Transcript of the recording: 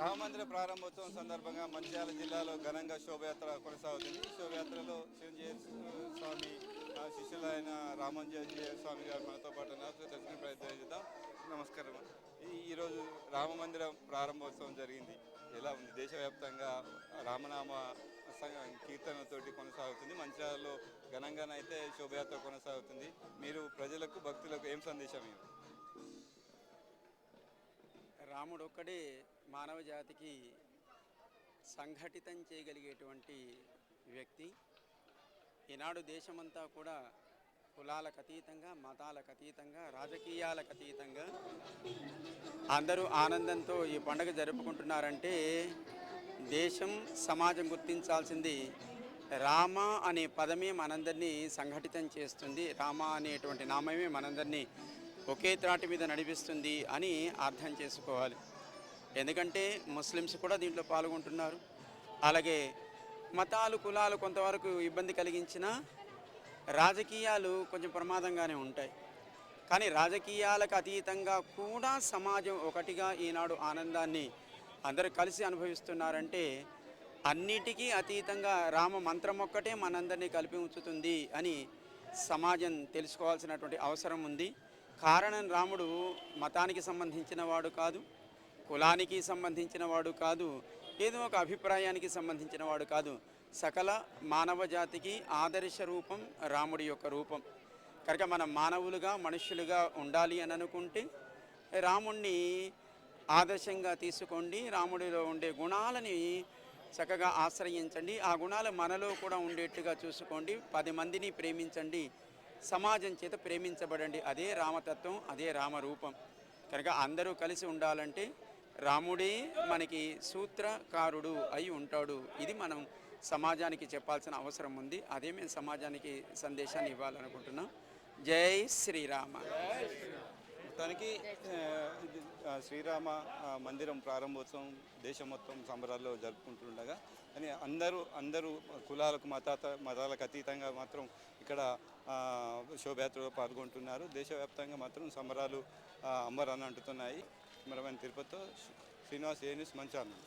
రామమందిర ప్రారంభోత్సవం సందర్భంగా మంచిర్యాల జిల్లాలో ఘనంగా శోభయాత్ర కొనసాగుతుంది. శోభయాత్రలో చిరంజీవి స్వామి శిష్యులైన రామంజయ స్వామి గారు మనతో పాటు దర్శన సో ప్రయత్నం చేద్దాం. నమస్కారం ఈరోజు రామమందిర ప్రారంభోత్సవం జరిగింది. ఎలా ఉంది? దేశవ్యాప్తంగా రామనామ కీర్తనతోటి కొనసాగుతుంది. మంచిర్యాలలో ఘనంగానైతే శోభయాత్ర కొనసాగుతుంది. మీరు ప్రజలకు భక్తులకు ఏం సందేశం ఇవ్వండి రాముడు ఒక్కడే మానవ జాతికి సంఘటితం చేయగలిగేటువంటి వ్యక్తి. ఈనాడు దేశమంతా కూడా కులాలకు అతీతంగా మతాలకు అతీతంగా రాజకీయాలకు అతీతంగా అందరూ ఆనందంతో ఈ పండుగ జరుపుకుంటున్నారంటే దేశం సమాజం గుర్తించాల్సింది రామ అనే పదమే మనందరినీ సంఘటితం చేస్తుంది. రామ అనేటువంటి నామమే మనందరినీ ఒకే త్రాటి మీద నడిపిస్తుంది అని అర్థం చేసుకోవాలి. ఎందుకంటే ముస్లిమ్స్ కూడా దీంట్లో పాల్గొంటున్నారు. అలాగే మతాలు కులాలు కొంతవరకు ఇబ్బంది కలిగించినా రాజకీయాలు కొంచెం ప్రమాదంగానే ఉంటాయి. కానీ రాజకీయాలకు అతీతంగా కూడా సమాజం ఒకటిగా ఈనాడు ఆనందాన్ని అందరూ కలిసి అనుభవిస్తున్నారంటే అన్నిటికీ అతీతంగా రామ మంత్రం ఒక్కటే మనందరినీ కలిపి ఉంచుతుంది అని సమాజం తెలుసుకోవాల్సినటువంటి అవసరం ఉంది. కారణం రాముడు మతానికి సంబంధించిన వాడు కాదు కులానికి సంబంధించిన వాడు కాదు ఏదో ఒక అభిప్రాయానికి సంబంధించిన వాడు కాదు. సకల మానవ జాతికి ఆదర్శ రూపం రాముడి యొక్క రూపం. కనుక మనం మానవులుగా మనుషులుగా ఉండాలి అని అనుకుంటే రాముణ్ణి ఆదర్శంగా తీసుకోండి రాముడిలో ఉండే గుణాలని చక్కగా ఆశ్రయించండి. ఆ గుణాలు మనలో కూడా ఉండేట్టుగా చూసుకోండి. పది మందిని ప్రేమించండి. సమాజం చేత ప్రేమించబడండి. అదే రామతత్వం అదే రామరూపం. కనుక అందరూ కలిసి ఉండాలంటే రాముడే మనకి సూత్రకారుడు అయి ఉంటాడు. ఇది మనం సమాజానికి చెప్పాల్సిన అవసరం ఉంది. అదే మేము సమాజానికి సందేశాన్ని ఇవ్వాలనుకుంటున్నాం. జై శ్రీరామ. మొత్తానికి శ్రీరామ. మందిరం ప్రారంభోత్సవం దేశం మొత్తం సంబరాల్లో జరుపుకుంటుండగా అని అందరూ అందరూ కులాలకు మతాత మతాలకు అతీతంగా మాత్రం ఇక్కడ శోభయాత్రలో పాల్గొంటున్నారు. దేశవ్యాప్తంగా మాత్రం సంబరాలు అంబరాన్ని అంటుతున్నాయి. మరమైన తిరుపతితో శ్రీనివాస్ ఏ న్యూస్ మంచాలను